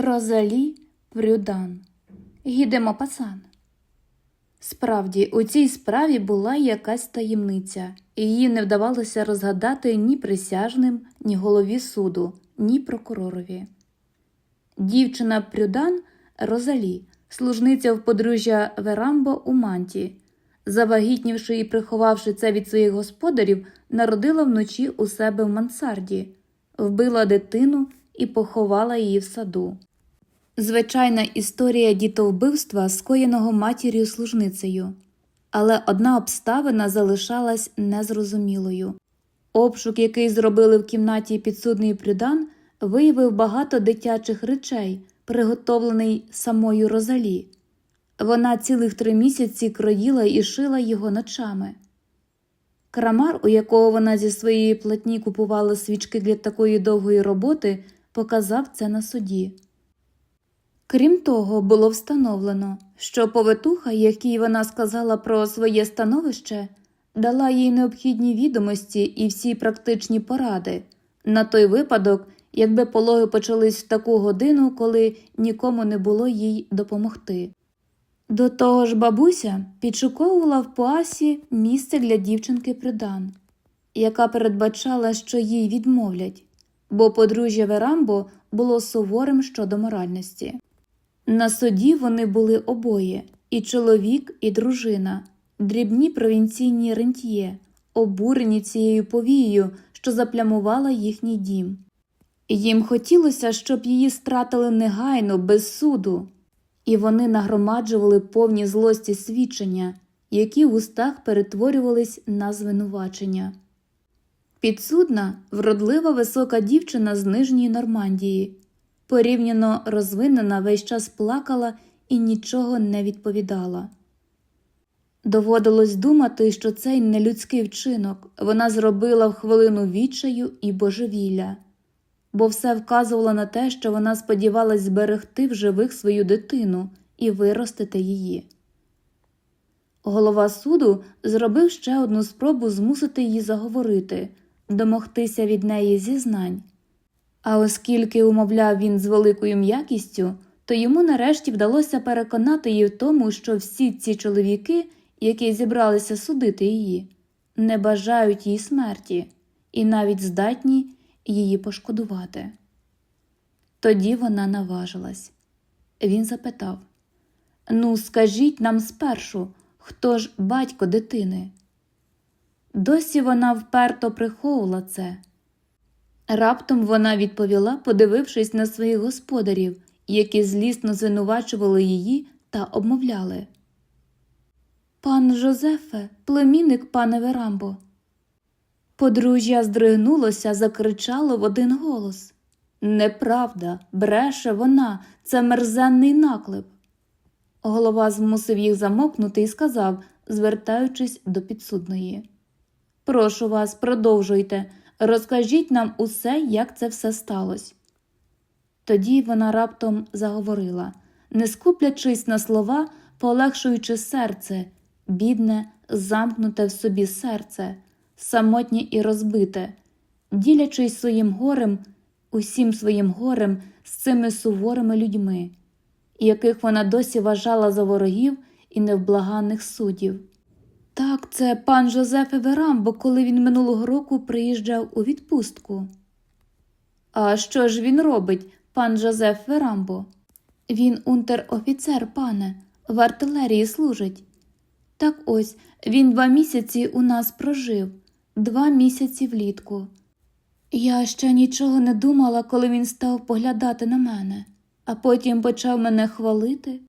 Розалі Прюдан. Гідемо пасан. Справді, у цій справі була якась таємниця, і її не вдавалося розгадати ні присяжним, ні голові суду, ні прокуророві. Дівчина Прюдан Розалі, служниця в подружжя Верамбо у Манті, завагітнівши і приховавши це від своїх господарів, народила вночі у себе в мансарді, вбила дитину і поховала її в саду. Звичайна історія дітовбивства, скоєного матір'ю служницею. Але одна обставина залишалась незрозумілою. Обшук, який зробили в кімнаті підсудний Прюдан, виявив багато дитячих речей, приготовлений самою Розалі. Вона цілих три місяці кроїла і шила його ночами. Крамар, у якого вона зі своєї платні купувала свічки для такої довгої роботи, показав це на суді. Крім того, було встановлено, що повитуха, якій вона сказала про своє становище, дала їй необхідні відомості і всі практичні поради на той випадок, якби пологи почались в таку годину, коли нікому не було їй допомогти. До того ж, бабуся підшуковувала в Пуасі місце для дівчинки Придан, яка передбачала, що їй відмовлять, бо подружжя Верамбо було суворим щодо моральності. На суді вони були обоє і чоловік, і дружина, дрібні провінційні рентьє, обурені цією повією, що заплямувала їхній дім. Їм хотілося, щоб її стратили негайно, без суду, і вони нагромаджували повні злості свідчення, які в устах перетворювались на звинувачення. Підсудна, вродлива висока дівчина з нижньої Нормандії, порівняно розвинена, весь час плакала і нічого не відповідала. Доводилось думати, що цей нелюдський вчинок вона зробила в хвилину відчаю і божевілля, бо все вказувало на те, що вона сподівалась зберегти в живих свою дитину і виростити її. Голова суду зробив ще одну спробу змусити її заговорити, домогтися від неї зізнань. А оскільки умовляв він з великою м'якістю, то йому нарешті вдалося переконати її в тому, що всі ці чоловіки, які зібралися судити її, не бажають їй смерті і навіть здатні її пошкодувати. Тоді вона наважилась. Він запитав Ну, скажіть нам спершу, хто ж батько дитини? Досі вона вперто приховувала це. Раптом вона відповіла, подивившись на своїх господарів, які злісно звинувачували її та обмовляли. Пан Жозефе, племінник пане Верамбо. Подружжя здригнулося, закричало в один голос. Неправда, бреше вона, це мерзенний наклеп. Голова змусив їх замовкнути і сказав, звертаючись до підсудної. Прошу вас, продовжуйте, розкажіть нам усе, як це все сталося. Тоді вона раптом заговорила, не скуплячись на слова, полегшуючи серце, бідне, замкнуте в собі серце, самотнє і розбите, ділячись своїм горем, усім своїм горем з цими суворими людьми, яких вона досі вважала за ворогів і невблаганних суддів. Так, це пан Жозеф Еверамбо, коли він минулого року приїжджав у відпустку. А що ж він робить, пан Жозеф Верамбо? Він унтер-офіцер, пане, в артилерії служить. Так ось він два місяці у нас прожив, два місяці влітку. Я ще нічого не думала, коли він став поглядати на мене, а потім почав мене хвалити,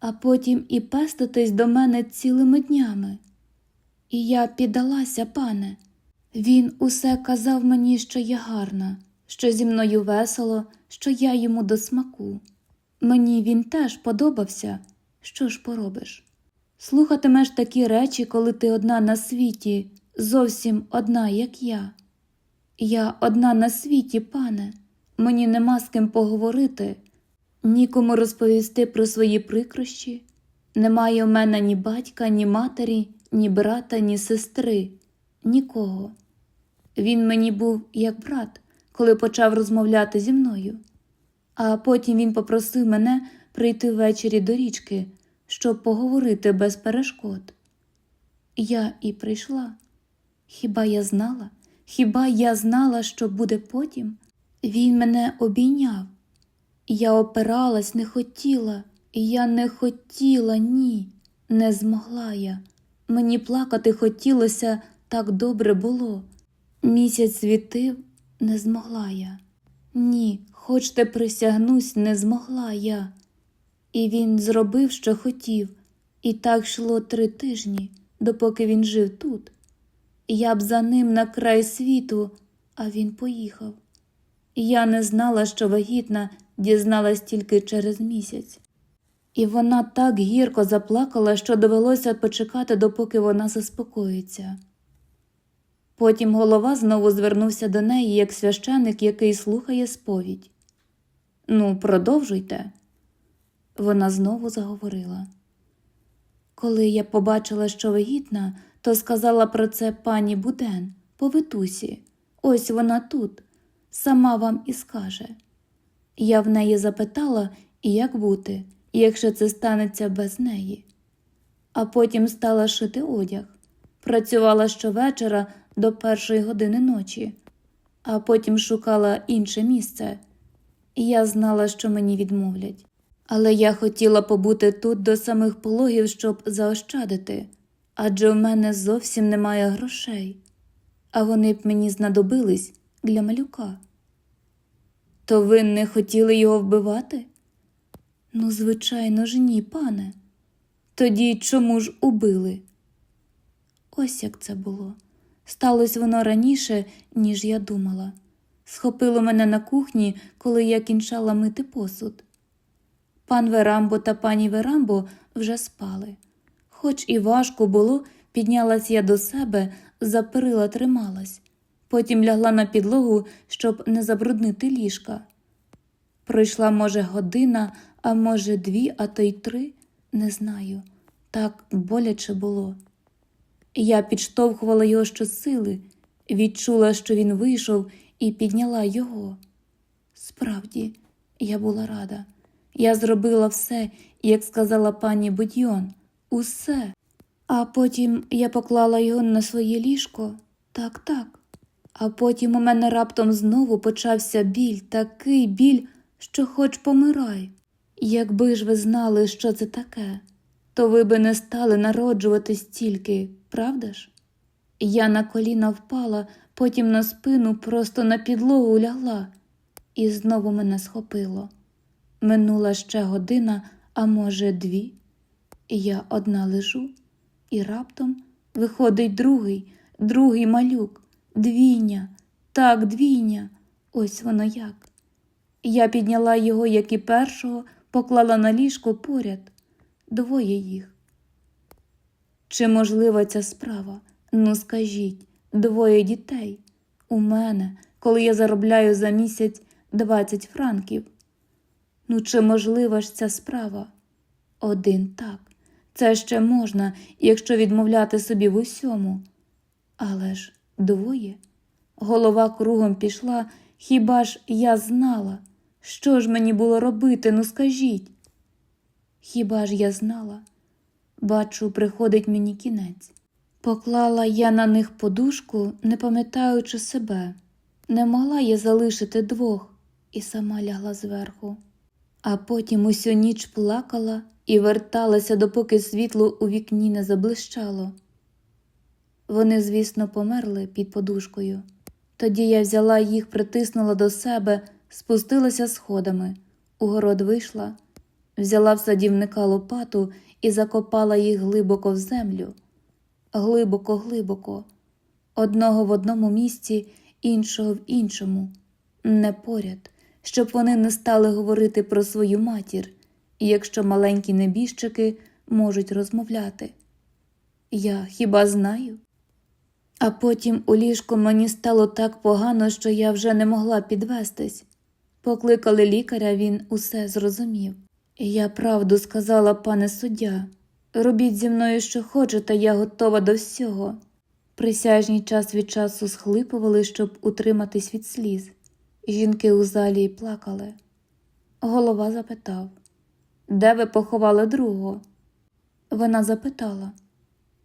а потім і пеститись до мене цілими днями. І я піддалася, пане. Він усе казав мені, що я гарна, що зі мною весело, що я йому до смаку. Мені він теж подобався. Що ж поробиш? Слухатимеш такі речі, коли ти одна на світі, зовсім одна, як я. Я одна на світі, пане, мені нема з ким поговорити, нікому розповісти про свої прикрощі. Немає у мене ні батька, ні матері, ні брата, ні сестри, нікого. Він мені був як брат, коли почав розмовляти зі мною. А потім він попросив мене прийти ввечері до річки, щоб поговорити без перешкод. Я і прийшла. Хіба я знала? Хіба я знала, що буде потім? Він мене обійняв. Я опиралась, не хотіла, я не хотіла, ні, не змогла я. Мені плакати хотілося, так добре було. Місяць світив, не змогла я. Ні, хочте присягнусь, не змогла я. І він зробив, що хотів, і так йшло три тижні, допоки він жив тут. Я б за ним на край світу, а він поїхав. Я не знала, що вагітна, дізналась тільки через місяць. І вона так гірко заплакала, що довелося почекати, допоки вона заспокоїться. Потім голова знову звернувся до неї, як священик, який слухає сповідь. Ну, продовжуйте. Вона знову заговорила. Коли я побачила, що вагітна, то сказала про це пані Буден, повитусі. Ось вона тут, сама вам і скаже. Я в неї запитала, як бути, якщо це станеться без неї. А потім стала шити одяг. Працювала щовечора до першої години ночі, а потім шукала інше місце. І я знала, що мені відмовлять. Але я хотіла побути тут до самих пологів, щоб заощадити, адже в мене зовсім немає грошей, а вони б мені знадобились для малюка. То ви не хотіли його вбивати? Ну, звичайно ж, ні, пане. Тоді чому ж убили? Ось як це було. Сталося воно раніше, ніж я думала. Схопило мене на кухні, коли я кінчала мити посуд. Пан Верамбо та пані Верамбо вже спали. Хоч і важко було, піднялась я до себе, за перила трималась, потім лягла на підлогу, щоб не забруднити ліжка. Пройшла, може, година, а може, дві, а то й три, не знаю. Так боляче було. Я підштовхувала його щосили, відчула, що він вийшов, і підняла його. Справді, я була рада. Я зробила все, як сказала пані Будьйон, усе. А потім я поклала його на своє ліжко. Так, так. А потім у мене раптом знову почався біль, такий біль, що хоч помирай. Якби ж ви знали, що це таке, то ви би не стали народжувати стільки, правда ж? Я на коліна впала, потім на спину просто на підлогу лягла, і знову мене схопило. Минула ще година, а може, дві. Я одна лежу, і раптом виходить другий, другий малюк, двійня, так, двійня, ось воно як. Я підняла його, як і першого, поклала на ліжко поряд, двоє їх. Чи можлива ця справа? Ну, скажіть, двоє дітей. У мене, коли я заробляю за місяць 20 франків. Ну, чи можлива ж ця справа? Один так. Це ще можна, якщо відмовляти собі в усьому. Але ж двоє. Голова кругом пішла, хіба ж я знала? Що ж мені було робити, ну скажіть? Хіба ж я знала? Бачу, приходить мені кінець. Поклала я на них подушку, не пам'ятаючи себе, не могла я залишити двох і сама лягла зверху. А потім усю ніч плакала і верталася, допоки світло у вікні не заблищало. Вони, звісно, померли під подушкою. Тоді я взяла їх, притиснула до себе, спустилася сходами, у город вийшла, взяла в садівника лопату і закопала їх глибоко в землю. Глибоко, глибоко, одного в одному місці, іншого в іншому, не поряд, щоб вони не стали говорити про свою матір, якщо маленькі небіжчики можуть розмовляти. Я хіба знаю? А потім у ліжку мені стало так погано, що я вже не могла підвестись. Покликали лікаря, він усе зрозумів. Я правду сказала, пане суддя, робіть зі мною, що хочете, я готова до всього. Присяжні час від часу схлипували, щоб утриматись від сліз. Жінки у залі плакали. Голова запитав, де ви поховали другого? Вона запитала,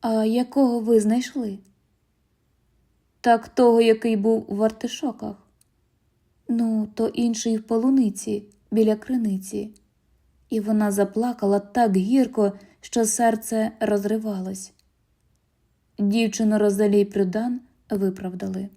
а якого ви знайшли? Так того, який був в артишоках. Ну, то інший в полуниці, біля криниці. І вона заплакала так гірко, що серце розривалось. Дівчину Розалій Прюдан виправдали.